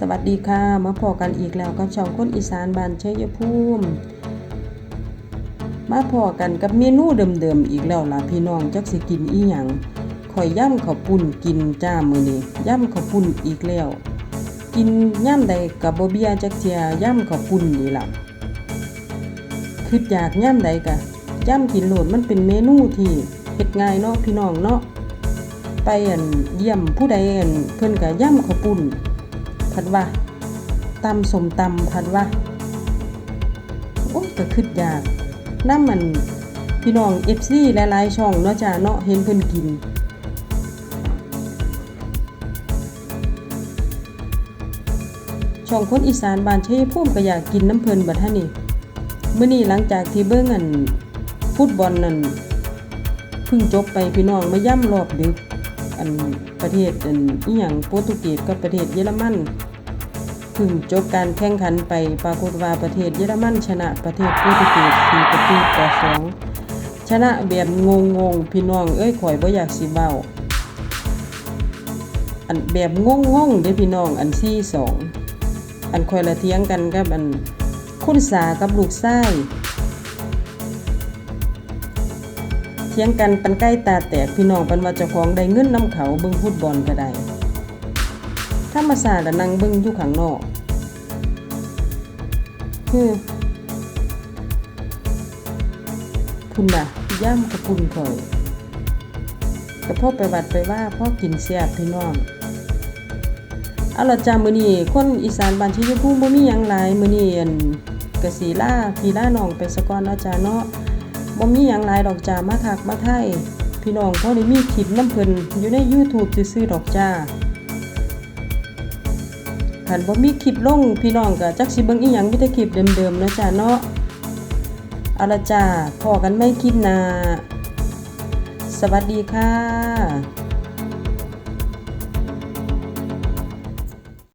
สวัสดีค่ะ มาพอกันอีกแล้วกับช่องคนอีสานบ้านเชยภูมิมาพอกันกับเมนูเดิมๆอีกแล้วล่ะพี่น้องจักสิกินอีหยังข่อยย่ำข้าวปุ้นกินจ้ามือนี้ย่ำข้าวปุ้นอีกแล้ว กินย่ำใดกับบ่เบียจักเทียย่ำข้าวปุ้นนี่ล่ะคิดอยากย่ำใดกะย่ำกินโหลดมันเป็นเมนูที่เฮ็ดง่ายเนาะพี่น้องเนาะไปอันเยี่ยมผู้ใดอันเพิ่นก็ย่ำข้าวปุ้น พัดว่าตำสมตำพัดว่าโอ้ก็คิดยากน้ำมันพี่น้อง FC หลายๆช่องเนาะจ้าเนาะเห็นเพิ่นกินช่องคนอีสานบ้านชัยภูมิก็อยากกินน้ำเพลินบัดฮะนี่มื้อนี้หลังจากที่เบิ่งอันฟุตบอลนั่นเพิ่งจบไปพี่น้องมาย่ำรอบดึก อันประเทศอันอีหยังโปรตุเกสกับประเทศเยอรมันเพิ่งจบการแข่งขันไปปรากฏว่าประเทศเยอรมันชนะประเทศโปรตุเกส4ประตูต่อ2ชนะแบบงงๆพี่น้องเอ้ยข่อยบ่อยากสิเว้าอันแบบงงๆเด้พี่น้องอัน4-2อันข่อยละเถียงกันกับอันคุณสากับลูกชา ถียงกันปันใกล้ตาแตกพี่น้องปันว่าเจ้าของได้เงินน้ำเขาเบิ่งฟุตบอลก็ได้ธรรมศาสตร์น่ะนั่งเบิ่งอยู่ข้างนอกคือพุ่นน่ะย่ำกระปุ่นข่อยกระพ่อไปวัดไปว่าพ่อกินเสียบพี่น้องเอาละจ้ามื้อนี้คนอีสานบ้านชัยภูมิบ่มีหยังหลายมื้อนี้อั่นก็สิลาพี่ลาน้องไปซะก่อนเนาะจ้าเนาะ บ่มีอย่างหลายดอกจ้ามาทักมาไทยพี่น้องพอได้มีคลิปน้ำเพิ่นอยู่ใน YouTube ซื้อดอกจ้าคันบ่มีคลิปลงพี่น้องก็จักสิเบิ่งอีหยังมีแต่คลิปเดิมๆนะจ้าเนาะอาละจ้าพอกันไม่คลิปนาสวัสดีค่ะ